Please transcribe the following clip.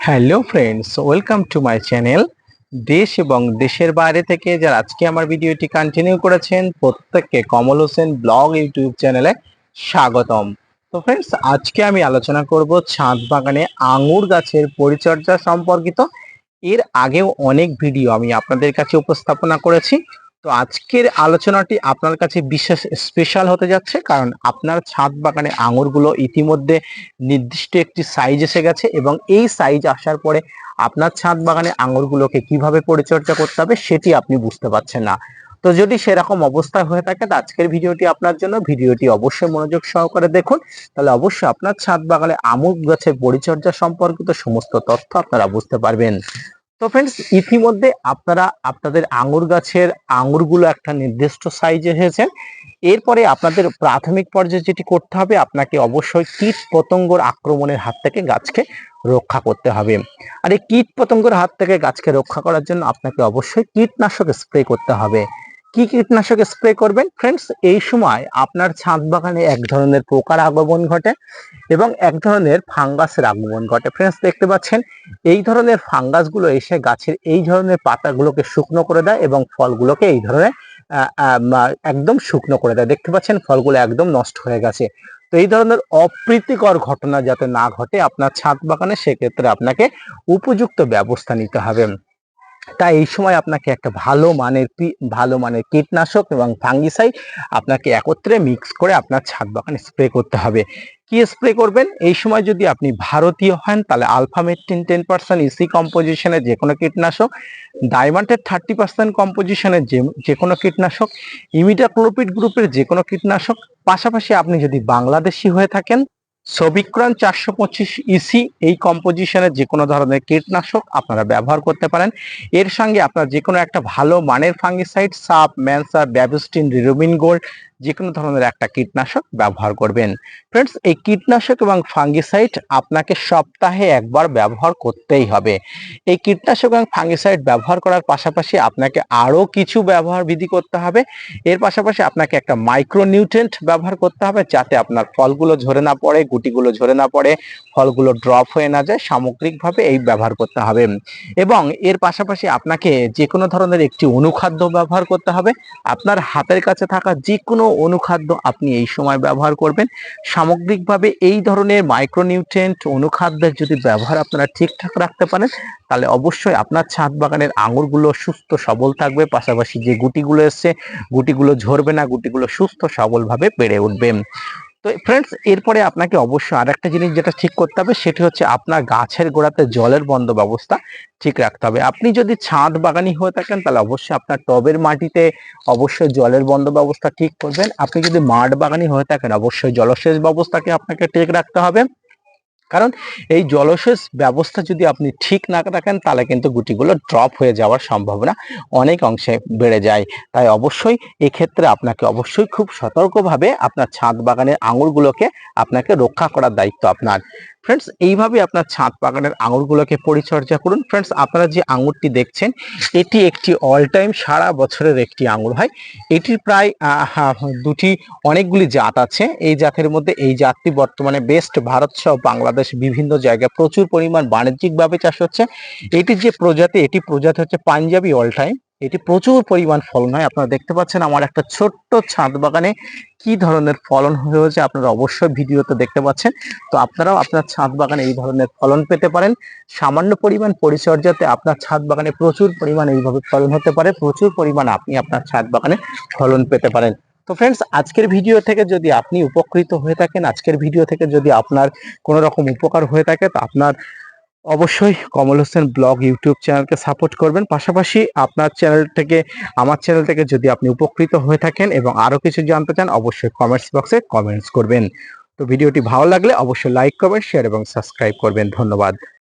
Hello friends, welcome to my channel দেশ এবং দেশের বাইরে থেকে যারা আজকে আমার ভিডিওটি কন্টিনিউ করেছেন, প্রত্যেককে কমল হোসেন ব্লগ ইউটিউব চ্যানেলে স্বাগতম। তো ফ্রেন্ডস, আজকে আমি আলোচনা করব ছাদ বাগানে আঙুর গাছের পরিচর্যা সম্পর্কিত। এর আগেও অনেক ভিডিও আমি আপনাদের কাছে উপস্থাপনা করেছি। তো আজকের আলোচনাটি আপনার কাছে বিশেষ স্পেশাল হতে যাচ্ছে কারণ আপনার ছাদ বাগানে আঙুরগুলো ইতিমধ্যে নির্দিষ্ট একটি সাইজ এসে গেছে এবং এই সাইজ আসার পরে আপনার ছাদ বাগানে আঙুরগুলোকে কীভাবে পরিচর্যা করতে হবে সেটি আপনি বুঝতে পারছেন না। তো যদি সেরকম অবস্থা হয়ে থাকে তো আজকের ভিডিওটি আপনার জন্য, ভিডিওটি অবশ্যই মনোযোগ সহকারে দেখুন। তাহলে অবশ্যই আপনার ছাদ বাগানে আমুক গাছের পরিচর্যা সম্পর্কিত সমস্ত তথ্য আপনারা বুঝতে পারবেন। তো ফ্রেন্ডস ইতিমধ্যে আপনারা আপনাদের আঙুর গাছের আঙুরগুলো একটা নির্দিষ্ট সাইজে হয়েছে। এরপরে আপনাদের প্রাথমিক পর্যায়ে যেটি করতে হবে, আপনাকে অবশ্যই কীট পতঙ্গর আক্রমণের হাত থেকে গাছকে রক্ষা করতে হবে। আর এই কীট পতঙ্গর হাত থেকে গাছকে রক্ষা করার জন্য আপনাকে অবশ্যই কীটনাশক স্প্রে করতে হবে। কি কীটনাশক স্প্রে করবেন? ফ্রেন্ডস এই সময় আপনার ছাদ বাগানে এক ধরনের পোকার আগমন ঘটে এবং এক ধরনের ফাঙ্গাসের আগমন ঘটে। ফ্রেন্ডস দেখতে পাচ্ছেন, এই ধরনের ফাঙ্গাসগুলো এসে গাছের এই ধরনের পাতাগুলোকে শুকনো করে দেয় এবং ফলগুলোকে এই ধরনের একদম শুকনো করে দেয়। দেখতে পাচ্ছেন, ফলগুলো একদম নষ্ট হয়ে গেছে। তো এই ধরনের অপ্রীতিকর ঘটনা যাতে না ঘটে আপনার ছাদ বাগানে, সেক্ষেত্রে আপনাকে উপযুক্ত ব্যবস্থা নিতে হবে। তাই এই সময় আপনাকে একটা ভালো মানের ভালো মানের কীটনাশক এবং ফাঙ্গিসাইড আপনাকে একত্রে মিক্স করে আপনার ছাদ বাগানে স্প্রে করতে হবে। কি স্প্রে করবেন? এই সময় যদি আপনি ভারতীয় হন, তাহলে আলফামেট্রিন টেন পার্সেন্ট ইসি কম্পোজিশনের যে কোনো কীটনাশক ডায়মন্ডের থার্টি পার্সেন্ট কম্পোজিশনের যে যে কোনো কীটনাশক ইমিডাক্লোপিড গ্রুপের যে কোনো কীটনাশক, পাশাপাশি আপনি যদি বাংলাদেশি হয়ে থাকেন সবিক্রন চারশো পঁচিশ ইসি এই কম্পোজিশনের যে কোনো ধরনের কীটনাশক আপনারা ব্যবহার করতে পারেন। এর সঙ্গে আপনার যে কোনো একটা ভালো মানের ফাঙ্গিসাইড সাপ ম্যানসার ব্যাবস্টিন রিরোমিন গোল্ড যে কোনো ধরনের একটা কীটনাশক ব্যবহার করবেন। ফ্রেন্ডস এই কীটনাশক এবং ফাঙ্গিসাইড আপনাকে সপ্তাহে একবার ব্যবহার করতেই হবে। এই কীটনাশক এবং ফাঙ্গিসাইড ব্যবহার করার পাশাপাশি আপনাকে আরও কিছু ব্যবহার বিধি করতে হবে। এর পাশাপাশি আপনাকে একটা মাইক্রোনিউট্রেন্ট ব্যবহার করতে হবে যাতে আপনার ফলগুলো ঝরে না পড়ে, গুটিগুলো ঝরে না পড়ে, ফলগুলো ড্রপ হয়ে না যায়, সামগ্রিকভাবে এই ব্যবহার করতে হবে। এবং এর পাশাপাশি আপনাকে যে কোনো ধরনের একটি অনুখাদ্য ব্যবহার করতে হবে। আপনার হাতের কাছে থাকা যে কোনো অনুখাদ্য আপনি এই সময় ব্যবহার করবেন। সামগ্রিকভাবে এই ধরনের মাইক্রোনিউট্রেন্ট অনুখাদ্যের যদি ব্যবহার আপনারা ঠিকঠাক রাখতে পারেন, তাহলে অবশ্যই আপনার ছাদ বাগানের আঙুরগুলো সুস্থ সবল থাকবে। পাশাপাশি যে গুটিগুলো এসছে, গুটিগুলো ঝরবে না, গুটিগুলো সুস্থ সবলভাবে বেড়ে উঠবে। তো ফ্রেন্ডস এরপরে আপনাকে অবশ্যই আর একটা জিনিস যেটা ঠিক করতে হবে, সেটি হচ্ছে আপনার গাছের গোড়াতে জলের বন্ধ ব্যবস্থা ঠিক রাখতে হবে। আপনি যদি ছাদ বাগানি হয়ে থাকেন, তাহলে অবশ্যই আপনার টবের মাটিতে অবশ্যই জলের বন্ধ ব্যবস্থা ঠিক করবেন। আপনি যদি মাঠ বাগানি হয়ে থাকেন, অবশ্যই জলসেচ ব্যবস্থাকে আপনাকে ঠিক রাখতে হবে। কারণ এই জলসেচ ব্যবস্থা যদি আপনি ঠিক না রাখেন, তাহলে কিন্তু গুটিগুলো ড্রপ হয়ে যাওয়ার সম্ভাবনা অনেক অংশে বেড়ে যায়। তাই অবশ্যই এক্ষেত্রে আপনাকে অবশ্যই খুব সতর্কভাবে আপনার ছাদ বাগানের আঙুরগুলোকে আপনাকে রক্ষা করার দায়িত্ব আপনার। ফ্রেন্ডস এইভাবে আপনার ছাদ বাগানের আঙুরগুলোকে পরিচর্যা করুন। ফ্রেন্ডস আপনারা যে আঙুরটি দেখছেন, এটি একটি অল টাইম সারা বছরের একটি আঙুর হয় এটির প্রায় দুটি অনেকগুলি জাত আছে। এই জাতের মধ্যে এই জাতটি বর্তমানে বেস্ট ভারত সহ বাংলাদেশ বিভিন্ন জায়গায় প্রচুর পরিমাণ বাণিজ্যিকভাবে চাষ হচ্ছে। এটির যে প্রজাতি, এটি প্রজাতি হচ্ছে পাঞ্জাবি অল টাইম এটি প্রচুর পরিমাণ ফলন হয়। আপনারা দেখতে পাচ্ছেন আমার একটা ছোট্ট ছাদ বাগানে কি ধরনের ফলন হয়েছে আপনারা অবশ্যই ভিডিওতে দেখতে পাচ্ছেন। তো আপনারাও আপনার ছাদ বাগানে এই ধরনের ফলন পেতে পারেন। সামান্য পরিমাণ পরিচর্যাতে আপনার ছাদ বাগানে প্রচুর পরিমাণ এইভাবে ফলন হতে পারে। প্রচুর পরিমাণ আপনি আপনার ছাদ বাগানে ফলন পেতে পারেন। তো ফ্রেন্ডস আজকের ভিডিও থেকে যদি আপনি উপকৃত হয়ে থাকেন, আজকের ভিডিও থেকে যদি আপনার কোনো রকম উপকার হয়ে থাকে, তো আপনার অবশ্যই কমল হোসেন ব্লগ ইউটিউব চ্যানেলকে সাপোর্ট করবেন। পাশাপাশি আপনার চ্যানেল থেকে, আমার চ্যানেল থেকে যদি আপনি উপকৃত হয়ে থাকেন এবং আরও কিছু জানতে চান, অবশ্যই কমেন্টস বক্সে কমেন্টস করবেন। তো ভিডিওটি ভালো লাগলে অবশ্যই লাইক করবেন শেয়ার এবং সাবস্ক্রাইব করবেন। ধন্যবাদ।